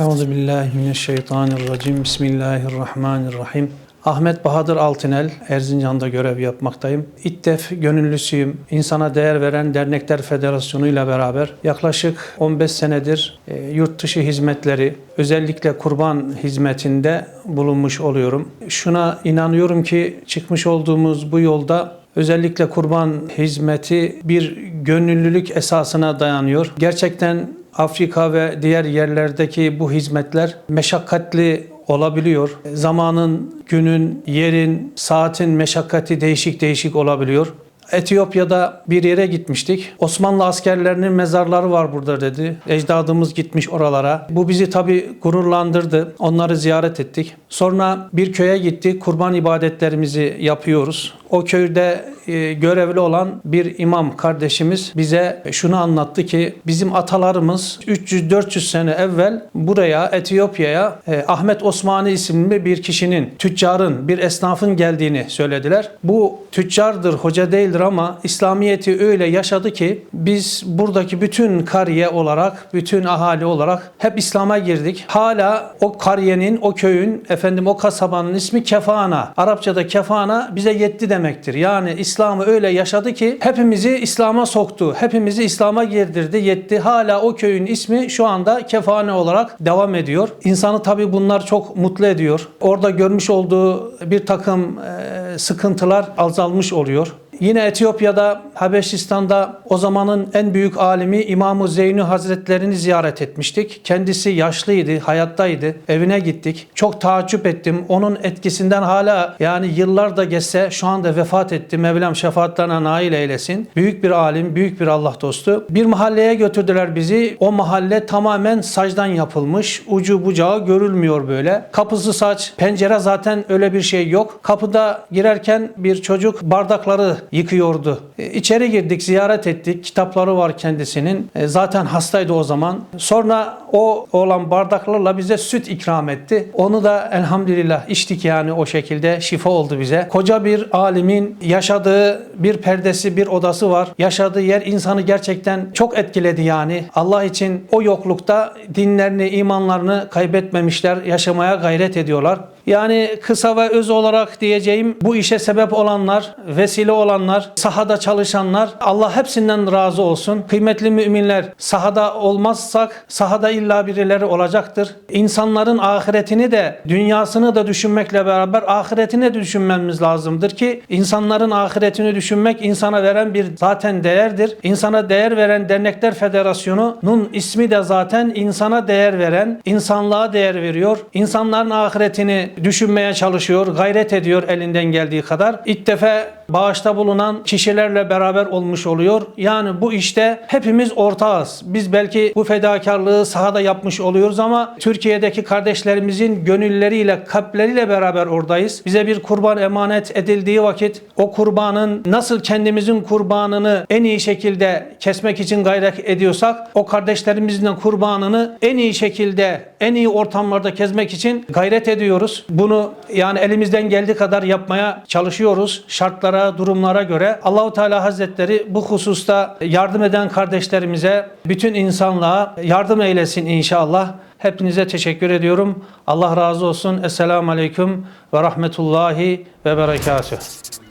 Euzu billahi mineşşeytanirracim. Bismillahirrahmanirrahim. Ahmet Bahadır Altınel, Erzincan'da görev yapmaktayım. İttef gönüllüsüyüm. İnsana Değer Veren Dernekler Federasyonu ile beraber yaklaşık 15 senedir e, yurt dışı hizmetleri, özellikle kurban hizmetinde bulunmuş oluyorum. Şuna inanıyorum ki çıkmış olduğumuz bu yolda Özellikle kurban hizmeti bir gönüllülük esasına dayanıyor. Gerçekten Afrika ve diğer yerlerdeki bu hizmetler meşakkatli olabiliyor. Zamanın, günün, yerin, saatin meşakkati değişik değişik olabiliyor. Etiyopya'da bir yere gitmiştik. Osmanlı askerlerinin mezarları var burada dedi. Ecdadımız gitmiş oralara. Bu bizi tabii gururlandırdı. Onları ziyaret ettik. Sonra bir köye gittik. Kurban ibadetlerimizi yapıyoruz. O köyde e, görevli olan bir imam kardeşimiz bize şunu anlattı ki bizim atalarımız 300-400 sene evvel buraya Etiyopya'ya e, Ahmet Osmani isimli bir kişinin, tüccarın, bir esnafın geldiğini söylediler. Bu tüccardır, hoca değildir ama İslamiyet'i öyle yaşadı ki biz buradaki bütün kariye olarak, bütün ahali olarak hep İslam'a girdik. Hala o kariyenin, o köyün, efendim o kasabanın ismi Kefana. Arapçada Kefana bize yetti demektir. Yani İslam'ı öyle yaşadı ki hepimizi İslam'a soktu. Hepimizi İslam'a girdirdi, yetti. Hala o köyün ismi şu anda Kefane olarak devam ediyor. İnsanı tabii bunlar çok mutlu ediyor. Orada görmüş olduğu bir takım sıkıntılar azalmış oluyor. Yine Etiyopya'da, Habeşistan'da o zamanın en büyük alimi İmam-ı Zeynü Hazretlerini ziyaret etmiştik. Kendisi yaşlıydı, hayattaydı. Evine gittik. Çok taaccüp ettim. Onun etkisinden hala yani yıllar da geçse şu anda vefat etti. Mevlam şefaatlerine nail eylesin. Büyük bir alim, büyük bir Allah dostu. Bir mahalleye götürdüler bizi. O mahalle tamamen sacdan yapılmış. Ucu bucağı görülmüyor böyle. Kapısı saç, pencere zaten öyle bir şey yok. Kapıda girerken bir çocuk bardakları yıkıyordu. E, İçeri girdik, ziyaret ettik. Kitapları var kendisinin. E, Zaten hastaydı o zaman. Sonra o olan bardaklarla bize süt ikram etti. Onu da elhamdülillah içtik yani o şekilde şifa oldu bize. Koca bir alimin yaşadığı bir perdesi, bir odası var. Yaşadığı yer insanı gerçekten çok etkiledi yani. Allah için o yoklukta dinlerini, imanlarını kaybetmemişler, yaşamaya gayret ediyorlar. Yani kısa ve öz olarak diyeceğim bu işe sebep olanlar, vesile olanlar, sahada çalışanlar Allah hepsinden razı olsun. Kıymetli müminler sahada olmazsak sahada illa birileri olacaktır. İnsanların ahiretini de dünyasını da düşünmekle beraber ahiretini de düşünmemiz lazımdır ki insanların ahiretini düşünmek insana veren bir zaten değerdir. İnsana değer veren Dernekler Federasyonu'nun ismi de zaten insana değer veren, insanlığa değer veriyor. İnsanların ahiretini düşünmeye çalışıyor, gayret ediyor elinden geldiği kadar. İttefe bağışta bulunan kişilerle beraber olmuş oluyor. Yani bu işte hepimiz ortağız. Biz belki bu fedakarlığı sahada yapmış oluyoruz ama Türkiye'deki kardeşlerimizin gönülleriyle, kalpleriyle beraber oradayız. Bize bir kurban emanet edildiği vakit o kurbanın nasıl kendimizin kurbanını en iyi şekilde kesmek için gayret ediyorsak o kardeşlerimizin de kurbanını en iyi şekilde, en iyi ortamlarda kesmek için gayret ediyoruz. Bunu yani elimizden geldiği kadar yapmaya çalışıyoruz. Şartlara, durumlara göre Allahu Teala Hazretleri bu hususta yardım eden kardeşlerimize, bütün insanlığa yardım eylesin inşallah. Hepinize teşekkür ediyorum. Allah razı olsun. Esselamu Aleyküm ve Rahmetullahi ve Berekatuhu.